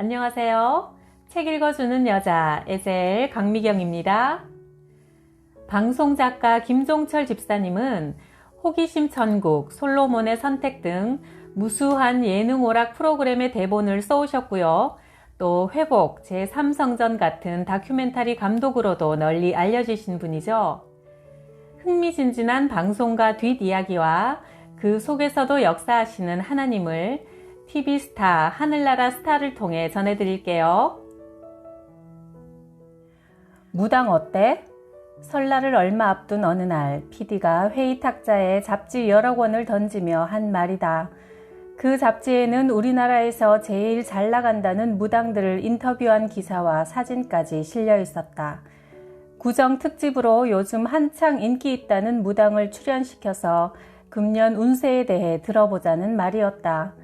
안녕하세요. 책 읽어주는 여자 에셀 강미경입니다. 방송 작가 김종철 집사님은 호기심 천국, 솔로몬의 선택 등 무수한 예능 오락 프로그램의 대본을 써오셨고요. 또 회복, 제3성전 같은 다큐멘터리 감독으로도 널리 알려지신 분이죠. 흥미진진한 방송과 뒷이야기와 그 속에서도 역사하시는 하나님을 TV스타 하늘나라 스타를 통해 전해드릴게요. 무당 어때? 설날을 얼마 앞둔 어느 날 PD가 회의 탁자에 잡지 여러 권을 던지며 한 말이다. 그 잡지에는 우리나라에서 제일 잘 나간다는 무당들을 인터뷰한 기사와 사진까지 실려 있었다. 구정 특집으로 요즘 한창 인기 있다는 무당을 출연시켜서 금년 운세에 대해 들어보자는 말이었다.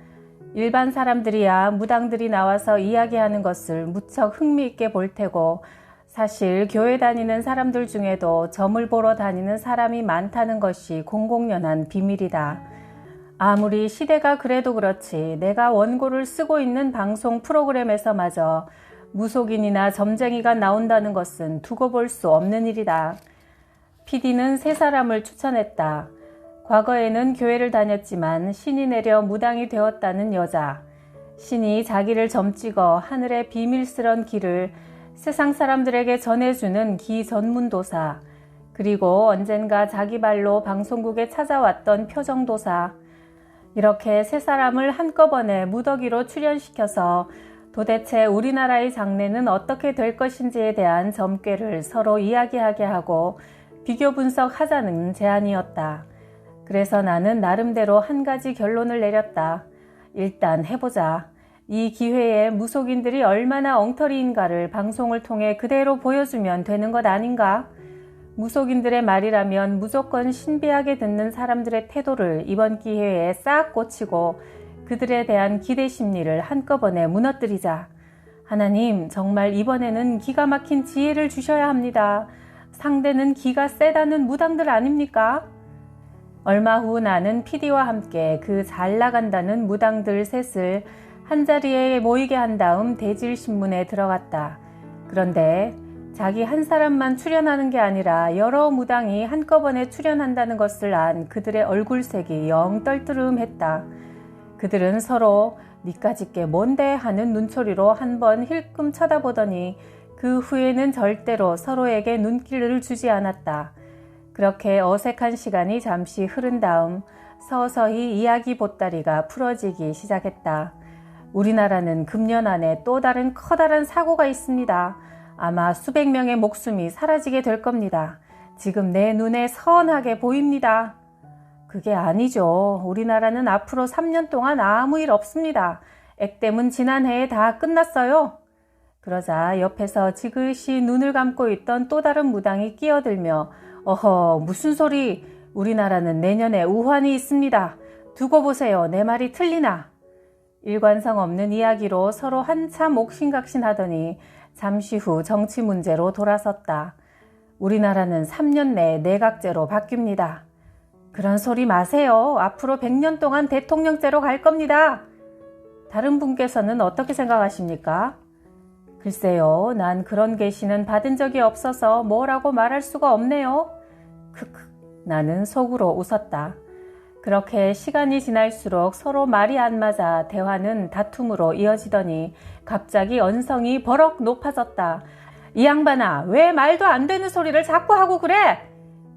일반 사람들이야 무당들이 나와서 이야기하는 것을 무척 흥미있게 볼 테고 사실 교회 다니는 사람들 중에도 점을 보러 다니는 사람이 많다는 것이 공공연한 비밀이다. 아무리 시대가 그래도 그렇지 내가 원고를 쓰고 있는 방송 프로그램에서마저 무속인이나 점쟁이가 나온다는 것은 두고 볼 수 없는 일이다. PD는 세 사람을 추천했다. 과거에는 교회를 다녔지만 신이 내려 무당이 되었다는 여자. 신이 자기를 점찍어 하늘의 비밀스런 길을 세상 사람들에게 전해주는 기 전문도사. 그리고 언젠가 자기 발로 방송국에 찾아왔던 표정도사. 이렇게 세 사람을 한꺼번에 무더기로 출연시켜서 도대체 우리나라의 장래는 어떻게 될 것인지에 대한 점괘를 서로 이야기하게 하고 비교 분석하자는 제안이었다. 그래서 나는 나름대로 한 가지 결론을 내렸다. 일단 해보자. 이 기회에 무속인들이 얼마나 엉터리인가를 방송을 통해 그대로 보여주면 되는 것 아닌가? 무속인들의 말이라면 무조건 신비하게 듣는 사람들의 태도를 이번 기회에 싹 꽂히고 그들에 대한 기대 심리를 한꺼번에 무너뜨리자. 하나님, 정말 이번에는 기가 막힌 지혜를 주셔야 합니다. 상대는 기가 세다는 무당들 아닙니까? 얼마 후 나는 PD와 함께 그 잘 나간다는 무당들 셋을 한자리에 모이게 한 다음 대질신문에 들어갔다. 그런데 자기 한 사람만 출연하는 게 아니라 여러 무당이 한꺼번에 출연한다는 것을 안 그들의 얼굴색이 영 떨뜨름했다. 그들은 서로 니까짓 게 뭔데 하는 눈초리로 한 번 힐끔 쳐다보더니 그 후에는 절대로 서로에게 눈길을 주지 않았다. 그렇게 어색한 시간이 잠시 흐른 다음 서서히 이야기 보따리가 풀어지기 시작했다. 우리나라는 금년 안에 또 다른 커다란 사고가 있습니다. 아마 수백 명의 목숨이 사라지게 될 겁니다. 지금 내 눈에 선하게 보입니다. 그게 아니죠. 우리나라는 앞으로 3년 동안 아무 일 없습니다. 액땜은 지난해에 다 끝났어요. 그러자 옆에서 지그시 눈을 감고 있던 또 다른 무당이 끼어들며 어허 무슨 소리 우리나라는 내년에 우환이 있습니다. 두고 보세요. 내 말이 틀리나. 일관성 없는 이야기로 서로 한참 옥신각신 하더니 잠시 후 정치 문제로 돌아섰다. 우리나라는 3년 내에 내각제로 바뀝니다. 그런 소리 마세요. 앞으로 100년 동안 대통령제로 갈 겁니다. 다른 분께서는 어떻게 생각하십니까? 글쎄요, 난 그런 계시는 받은 적이 없어서 뭐라고 말할 수가 없네요. 크크, 나는 속으로 웃었다. 그렇게 시간이 지날수록 서로 말이 안 맞아 대화는 다툼으로 이어지더니 갑자기 언성이 버럭 높아졌다. 이 양반아, 왜 말도 안 되는 소리를 자꾸 하고 그래?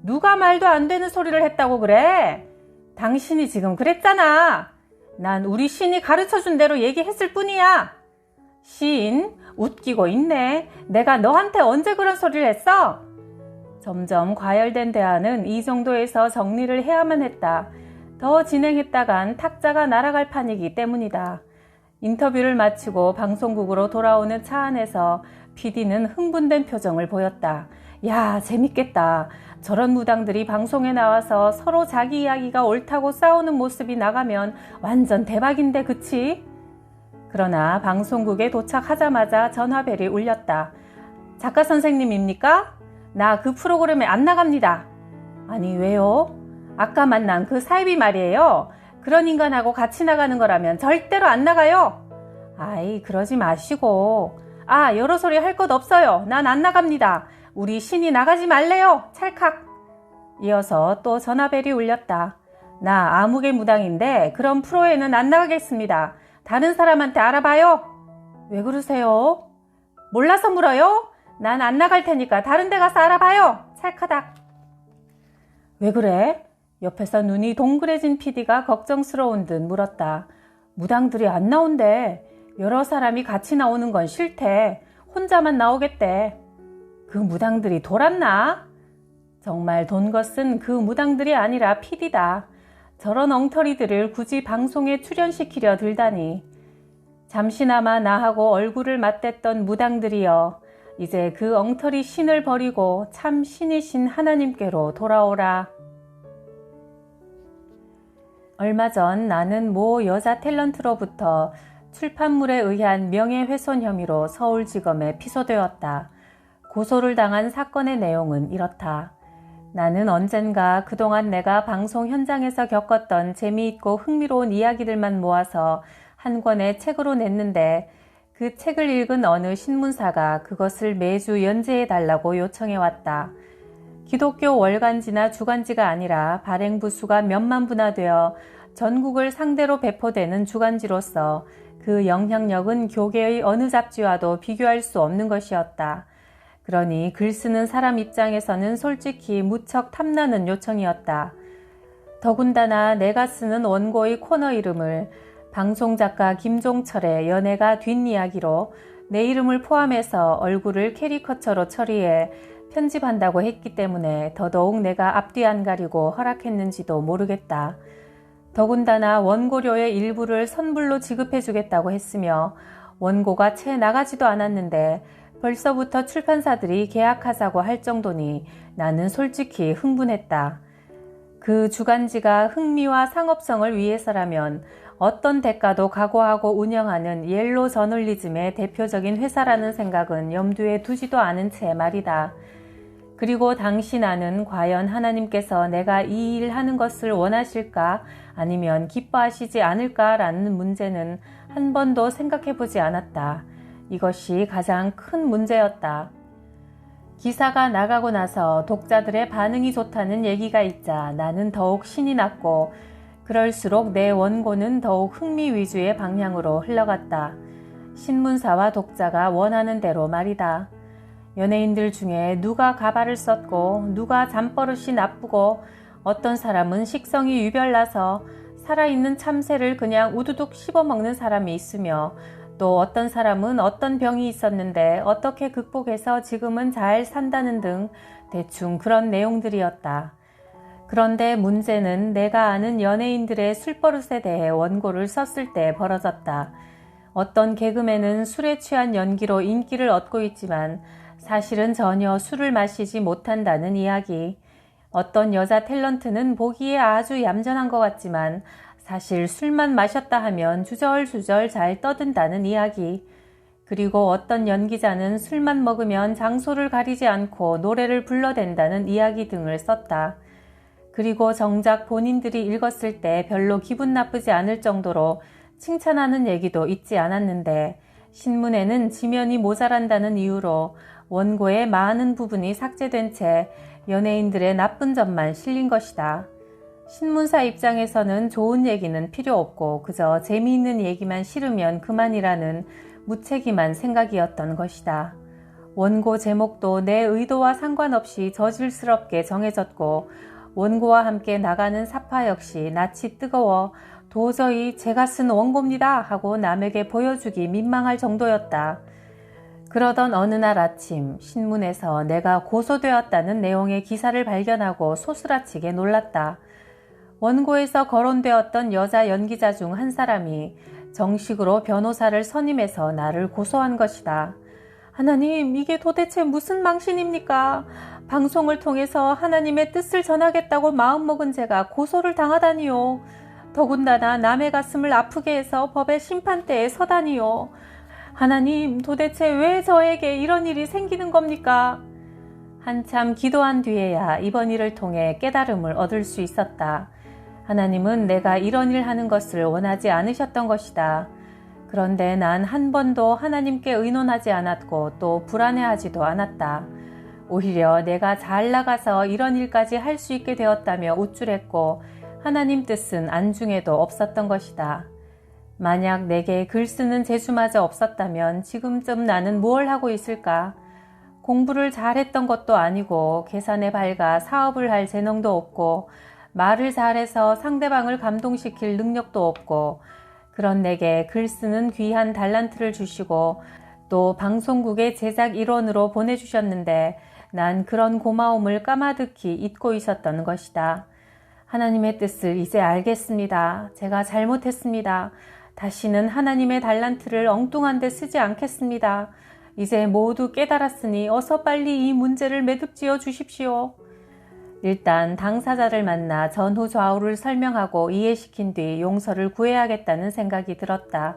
누가 말도 안 되는 소리를 했다고 그래? 당신이 지금 그랬잖아. 난 우리 신이 가르쳐 준 대로 얘기했을 뿐이야. 신, 웃기고 있네. 내가 너한테 언제 그런 소리를 했어? 점점 과열된 대화는 이 정도에서 정리를 해야만 했다. 더 진행했다간 탁자가 날아갈 판이기 때문이다. 인터뷰를 마치고 방송국으로 돌아오는 차 안에서 PD는 흥분된 표정을 보였다. 야, 재밌겠다. 저런 무당들이 방송에 나와서 서로 자기 이야기가 옳다고 싸우는 모습이 나가면 완전 대박인데, 그치? 그러나 방송국에 도착하자마자 전화벨이 울렸다. 작가 선생님입니까? 나 그 프로그램에 안 나갑니다. 아니, 왜요? 아까 만난 그 사이비 말이에요. 그런 인간하고 같이 나가는 거라면 절대로 안 나가요. 아이, 그러지 마시고. 아, 여러 소리 할 것 없어요. 난 안 나갑니다. 우리 신이 나가지 말래요. 찰칵. 이어서 또 전화벨이 울렸다. 나 아무개 무당인데 그럼 프로에는 안 나가겠습니다. 다른 사람한테 알아봐요. 왜 그러세요? 몰라서 물어요? 난 안 나갈 테니까 다른 데 가서 알아봐요. 찰카닥. 왜 그래? 옆에서 눈이 동그래진 PD가 걱정스러운 듯 물었다. 무당들이 안 나온대. 여러 사람이 같이 나오는 건 싫대. 혼자만 나오겠대. 그 무당들이 돌았나? 정말 돈 것은 그 무당들이 아니라 PD다. 저런 엉터리들을 굳이 방송에 출연시키려 들다니. 잠시나마 나하고 얼굴을 맞댔던 무당들이여. 이제 그 엉터리 신을 버리고 참 신이신 하나님께로 돌아오라. 얼마 전 나는 모 여자 탤런트로부터 출판물에 의한 명예훼손 혐의로 서울지검에 피소되었다. 고소를 당한 사건의 내용은 이렇다. 나는 언젠가 그동안 내가 방송 현장에서 겪었던 재미있고 흥미로운 이야기들만 모아서 한 권의 책으로 냈는데 그 책을 읽은 어느 신문사가 그것을 매주 연재해 달라고 요청해 왔다. 기독교 월간지나 주간지가 아니라 발행 부 수가 몇만 부나 되어 전국을 상대로 배포되는 주간지로서 그 영향력은 교계의 어느 잡지와도 비교할 수 없는 것이었다. 그러니 글 쓰는 사람 입장에서는 솔직히 무척 탐나는 요청이었다. 더군다나 내가 쓰는 원고의 코너 이름을 방송작가 김종철의 연애가 뒷이야기로 내 이름을 포함해서 얼굴을 캐리커처로 처리해 편집한다고 했기 때문에 더더욱 내가 앞뒤 안 가리고 허락했는지도 모르겠다. 더군다나 원고료의 일부를 선불로 지급해 주겠다고 했으며 원고가 채 나가지도 않았는데 벌써부터 출판사들이 계약하자고 할 정도니 나는 솔직히 흥분했다. 그 주간지가 흥미와 상업성을 위해서라면 어떤 대가도 각오하고 운영하는 옐로 저널리즘의 대표적인 회사라는 생각은 염두에 두지도 않은 채 말이다. 그리고 당시 나는 과연 하나님께서 내가 이 일 하는 것을 원하실까 아니면 기뻐하시지 않을까라는 문제는 한 번도 생각해 보지 않았다. 이것이 가장 큰 문제였다. 기사가 나가고 나서 독자들의 반응이 좋다는 얘기가 있자 나는 더욱 신이 났고 그럴수록 내 원고는 더욱 흥미 위주의 방향으로 흘러갔다. 신문사와 독자가 원하는 대로 말이다. 연예인들 중에 누가 가발을 썼고 누가 잠버릇이 나쁘고 어떤 사람은 식성이 유별나서 살아있는 참새를 그냥 우두둑 씹어먹는 사람이 있으며 또 어떤 사람은 어떤 병이 있었는데 어떻게 극복해서 지금은 잘 산다는 등 대충 그런 내용들이었다. 그런데 문제는 내가 아는 연예인들의 술버릇에 대해 원고를 썼을 때 벌어졌다. 어떤 개그맨은 술에 취한 연기로 인기를 얻고 있지만 사실은 전혀 술을 마시지 못한다는 이야기. 어떤 여자 탤런트는 보기에 아주 얌전한 것 같지만 사실 술만 마셨다 하면 주절주절 잘 떠든다는 이야기. 그리고 어떤 연기자는 술만 먹으면 장소를 가리지 않고 노래를 불러댄다는 이야기 등을 썼다. 그리고 정작 본인들이 읽었을 때 별로 기분 나쁘지 않을 정도로 칭찬하는 얘기도 있지 않았는데 신문에는 지면이 모자란다는 이유로 원고의 많은 부분이 삭제된 채 연예인들의 나쁜 점만 실린 것이다. 신문사 입장에서는 좋은 얘기는 필요 없고 그저 재미있는 얘기만 싫으면 그만이라는 무책임한 생각이었던 것이다. 원고 제목도 내 의도와 상관없이 저질스럽게 정해졌고 원고와 함께 나가는 사파 역시 낯이 뜨거워 도저히 제가 쓴 원고입니다 하고 남에게 보여주기 민망할 정도였다. 그러던 어느 날 아침 신문에서 내가 고소되었다는 내용의 기사를 발견하고 소스라치게 놀랐다. 원고에서 거론되었던 여자 연기자 중 한 사람이 정식으로 변호사를 선임해서 나를 고소한 것이다. 하나님, 이게 도대체 무슨 망신입니까? 방송을 통해서 하나님의 뜻을 전하겠다고 마음먹은 제가 고소를 당하다니요. 더군다나 남의 가슴을 아프게 해서 법의 심판대에 서다니요. 하나님, 도대체 왜 저에게 이런 일이 생기는 겁니까? 한참 기도한 뒤에야 이번 일을 통해 깨달음을 얻을 수 있었다. 하나님은 내가 이런 일 하는 것을 원하지 않으셨던 것이다. 그런데 난 한 번도 하나님께 의논하지 않았고 또 불안해하지도 않았다. 오히려 내가 잘 나가서 이런 일까지 할 수 있게 되었다며 우쭐했고 하나님 뜻은 안중에도 없었던 것이다. 만약 내게 글 쓰는 재주마저 없었다면 지금쯤 나는 뭘 하고 있을까? 공부를 잘했던 것도 아니고 계산에 밝아 사업을 할 재능도 없고 말을 잘해서 상대방을 감동시킬 능력도 없고 그런 내게 글 쓰는 귀한 달란트를 주시고 또 방송국의 제작 일원으로 보내주셨는데 난 그런 고마움을 까마득히 잊고 있었던 것이다. 하나님의 뜻을 이제 알겠습니다. 제가 잘못했습니다. 다시는 하나님의 달란트를 엉뚱한 데 쓰지 않겠습니다. 이제 모두 깨달았으니 어서 빨리 이 문제를 매듭지어 주십시오. 일단 당사자를 만나 전후 좌우를 설명하고 이해시킨 뒤 용서를 구해야겠다는 생각이 들었다.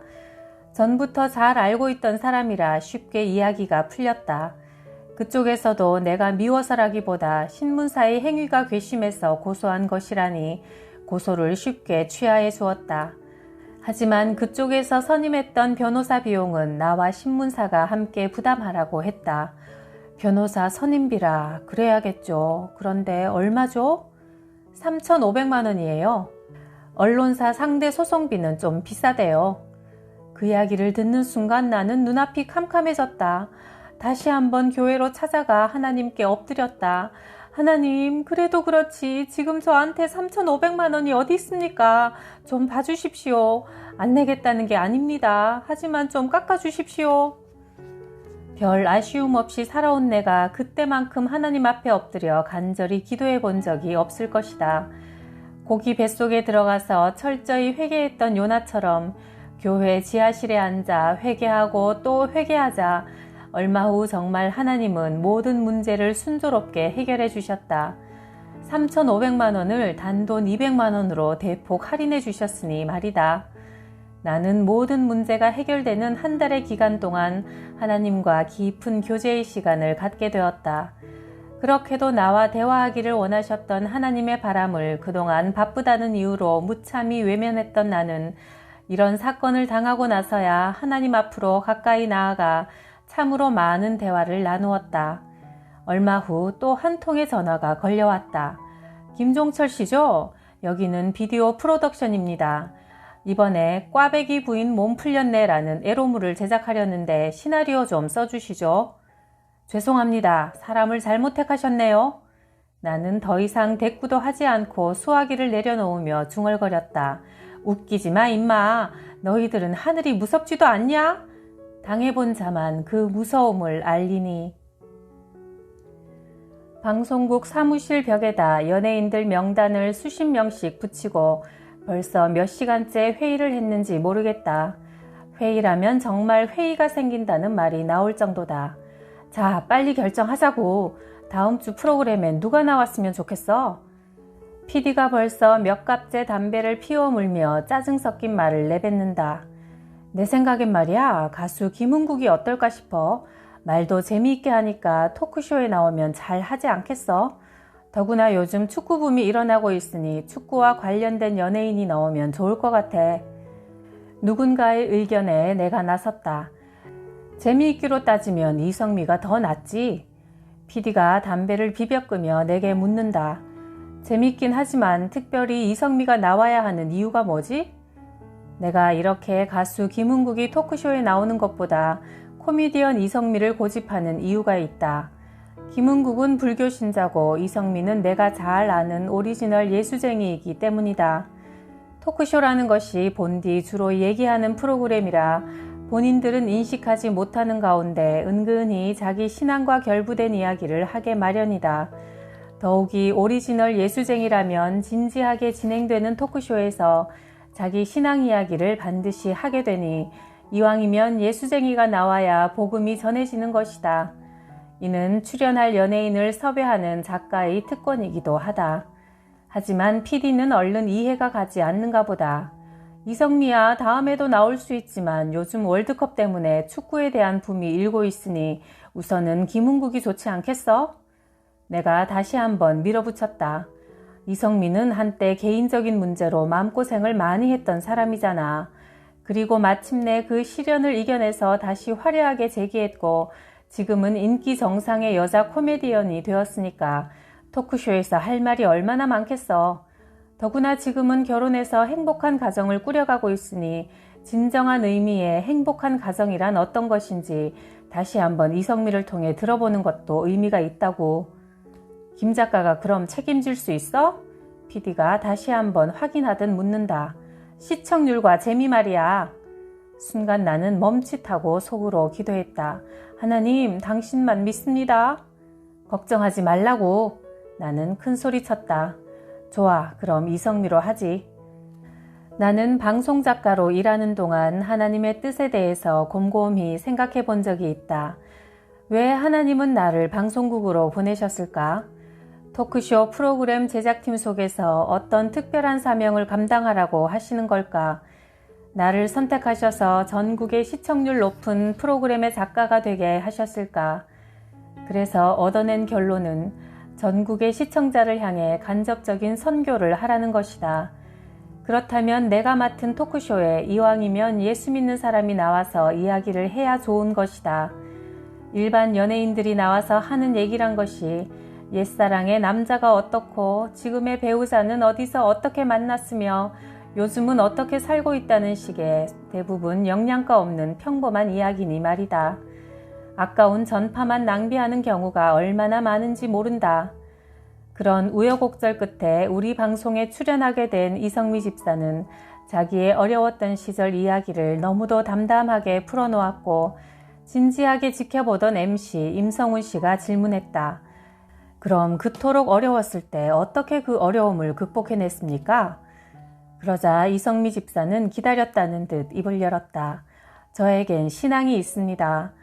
전부터 잘 알고 있던 사람이라 쉽게 이야기가 풀렸다. 그쪽에서도 내가 미워서라기보다 신문사의 행위가 괘씸해서 고소한 것이라니 고소를 쉽게 취하해 주었다. 하지만 그쪽에서 선임했던 변호사 비용은 나와 신문사가 함께 부담하라고 했다. 변호사 선임비라 그래야겠죠. 그런데 얼마죠? 3,500만 원이에요. 언론사 상대 소송비는 좀 비싸대요. 그 이야기를 듣는 순간 나는 눈앞이 캄캄해졌다. 다시 한번 교회로 찾아가 하나님께 엎드렸다. 하나님, 그래도 그렇지. 지금 저한테 3,500만 원이 어디 있습니까? 좀 봐주십시오. 안 내겠다는 게 아닙니다. 하지만 좀 깎아주십시오. 별 아쉬움 없이 살아온 내가 그때만큼 하나님 앞에 엎드려 간절히 기도해 본 적이 없을 것이다. 고기 뱃속에 들어가서 철저히 회개했던 요나처럼 교회 지하실에 앉아 회개하고 또 회개하자 얼마 후 정말 하나님은 모든 문제를 순조롭게 해결해 주셨다. 3,500만 원을 단돈 200만 원으로 대폭 할인해 주셨으니 말이다. 나는 모든 문제가 해결되는 한 달의 기간 동안 하나님과 깊은 교제의 시간을 갖게 되었다. 그렇게도 나와 대화하기를 원하셨던 하나님의 바람을 그동안 바쁘다는 이유로 무참히 외면했던 나는 이런 사건을 당하고 나서야 하나님 앞으로 가까이 나아가 참으로 많은 대화를 나누었다. 얼마 후 또 한 통의 전화가 걸려왔다. 김종철 씨죠? 여기는 비디오 프로덕션입니다. 이번에 꽈배기 부인 몸 풀렸네라는 에로물을 제작하려는데 시나리오 좀 써주시죠. 죄송합니다. 사람을 잘못 택하셨네요. 나는 더 이상 대꾸도 하지 않고 수화기를 내려놓으며 중얼거렸다. 웃기지 마, 임마. 너희들은 하늘이 무섭지도 않냐? 당해본 자만 그 무서움을 알리니. 방송국 사무실 벽에다 연예인들 명단을 수십 명씩 붙이고 벌써 몇 시간째 회의를 했는지 모르겠다. 회의라면 정말 회의가 생긴다는 말이 나올 정도다. 자, 빨리 결정하자고. 다음 주 프로그램엔 누가 나왔으면 좋겠어? PD가 벌써 몇 갑째 담배를 피워 물며 짜증 섞인 말을 내뱉는다. 내 생각엔 말이야, 가수 김은국이 어떨까 싶어. 말도 재미있게 하니까 토크쇼에 나오면 잘 하지 않겠어? 더구나 요즘 축구 붐이 일어나고 있으니 축구와 관련된 연예인이 나오면 좋을 것 같아. 누군가의 의견에 내가 나섰다. 재미있기로 따지면 이성미가 더 낫지. PD가 담배를 비벼 끄며 내게 묻는다. 재밌긴 하지만 특별히 이성미가 나와야 하는 이유가 뭐지? 내가 이렇게 가수 김은국이 토크쇼에 나오는 것보다 코미디언 이성미를 고집하는 이유가 있다. 김은국은 불교 신자고 이성민은 내가 잘 아는 오리지널 예수쟁이이기 때문이다. 토크쇼라는 것이 본디 주로 얘기하는 프로그램이라 본인들은 인식하지 못하는 가운데 은근히 자기 신앙과 결부된 이야기를 하게 마련이다. 더욱이 오리지널 예수쟁이라면 진지하게 진행되는 토크쇼에서 자기 신앙 이야기를 반드시 하게 되니 이왕이면 예수쟁이가 나와야 복음이 전해지는 것이다. 이는 출연할 연예인을 섭외하는 작가의 특권이기도 하다. 하지만 PD는 얼른 이해가 가지 않는가 보다. 이성미야 다음에도 나올 수 있지만 요즘 월드컵 때문에 축구에 대한 붐이 일고 있으니 우선은 김은국이 좋지 않겠어? 내가 다시 한번 밀어붙였다. 이성미는 한때 개인적인 문제로 마음고생을 많이 했던 사람이잖아. 그리고 마침내 그 시련을 이겨내서 다시 화려하게 재기했고 지금은 인기 정상의 여자 코미디언이 되었으니까 토크쇼에서 할 말이 얼마나 많겠어. 더구나 지금은 결혼해서 행복한 가정을 꾸려가고 있으니 진정한 의미의 행복한 가정이란 어떤 것인지 다시 한번 이성미를 통해 들어보는 것도 의미가 있다고. 김 작가가 그럼 책임질 수 있어? PD가 다시 한번 확인하듯 묻는다. 시청률과 재미 말이야. 순간 나는 멈칫하고 속으로 기도했다. 하나님, 당신만 믿습니다. 걱정하지 말라고. 나는 큰 소리 쳤다. 좋아, 그럼 이성미로 하지. 나는 방송 작가로 일하는 동안 하나님의 뜻에 대해서 곰곰이 생각해 본 적이 있다. 왜 하나님은 나를 방송국으로 보내셨을까? 토크쇼 프로그램 제작팀 속에서 어떤 특별한 사명을 감당하라고 하시는 걸까? 나를 선택하셔서 전국의 시청률 높은 프로그램의 작가가 되게 하셨을까? 그래서 얻어낸 결론은 전국의 시청자를 향해 간접적인 선교를 하라는 것이다. 그렇다면 내가 맡은 토크쇼에 이왕이면 예수 믿는 사람이 나와서 이야기를 해야 좋은 것이다. 일반 연예인들이 나와서 하는 얘기란 것이 옛사랑의 남자가 어떻고 지금의 배우자는 어디서 어떻게 만났으며 요즘은 어떻게 살고 있다는 식의 대부분 영양가 없는 평범한 이야기니 말이다. 아까운 전파만 낭비하는 경우가 얼마나 많은지 모른다. 그런 우여곡절 끝에 우리 방송에 출연하게 된 이성미 집사는 자기의 어려웠던 시절 이야기를 너무도 담담하게 풀어놓았고 진지하게 지켜보던 MC 임성훈 씨가 질문했다. 그럼 그토록 어려웠을 때 어떻게 그 어려움을 극복해냈습니까? 그러자 이성미 집사는 기다렸다는 듯 입을 열었다. 저에겐 신앙이 있습니다.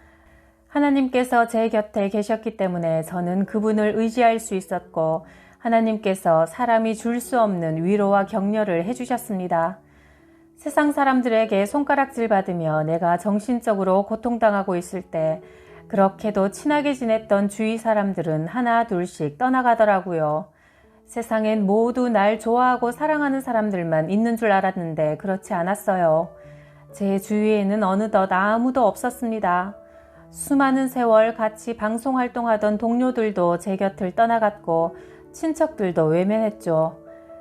하나님께서 제 곁에 계셨기 때문에 저는 그분을 의지할 수 있었고 하나님께서 사람이 줄 수 없는 위로와 격려를 해주셨습니다. 세상 사람들에게 손가락질 받으며 내가 정신적으로 고통당하고 있을 때 그렇게도 친하게 지냈던 주위 사람들은 하나 둘씩 떠나가더라고요. 세상엔 모두 날 좋아하고 사랑하는 사람들만 있는 줄 알았는데 그렇지 않았어요. 제 주위에는 어느덧 아무도 없었습니다. 수많은 세월 같이 방송 활동하던 동료들도 제 곁을 떠나갔고 친척들도 외면했죠.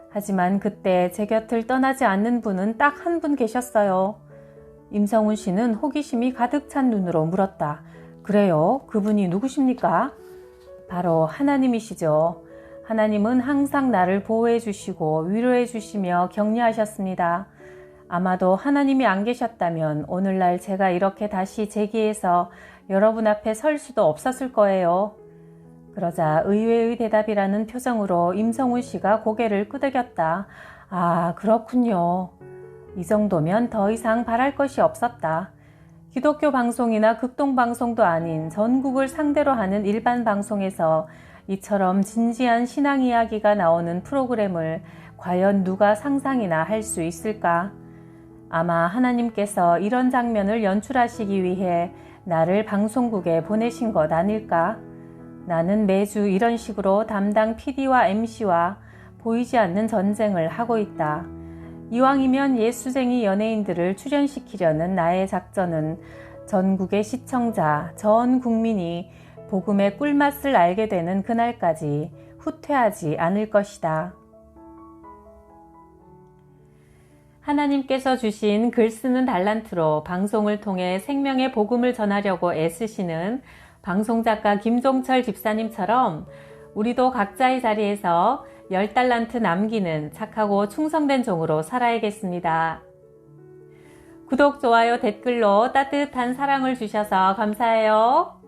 하지만 그때 제 곁을 떠나지 않는 분은 딱 한 분 계셨어요. 임성훈 씨는 호기심이 가득 찬 눈으로 물었다. 그래요? 그분이 누구십니까? 바로 하나님이시죠. 하나님은 항상 나를 보호해 주시고 위로해 주시며 격려하셨습니다. 아마도 하나님이 안 계셨다면 오늘날 제가 이렇게 다시 제기해서 여러분 앞에 설 수도 없었을 거예요. 그러자 의외의 대답이라는 표정으로 임성훈 씨가 고개를 끄덕였다. 아, 그렇군요. 이 정도면 더 이상 바랄 것이 없었다. 기독교 방송이나 극동 방송도 아닌 전국을 상대로 하는 일반 방송에서 이처럼 진지한 신앙 이야기가 나오는 프로그램을 과연 누가 상상이나 할 수 있을까? 아마 하나님께서 이런 장면을 연출하시기 위해 나를 방송국에 보내신 것 아닐까? 나는 매주 이런 식으로 담당 PD와 MC와 보이지 않는 전쟁을 하고 있다. 이왕이면 예수쟁이 연예인들을 출연시키려는 나의 작전은 전국의 시청자, 전 국민이 복음의 꿀맛을 알게 되는 그날까지 후퇴하지 않을 것이다. 하나님께서 주신 글 쓰는 달란트로 방송을 통해 생명의 복음을 전하려고 애쓰시는 방송작가 김종철 집사님처럼 우리도 각자의 자리에서 열 달란트 남기는 착하고 충성된 종으로 살아야겠습니다. 구독, 좋아요, 댓글로 따뜻한 사랑을 주셔서 감사해요.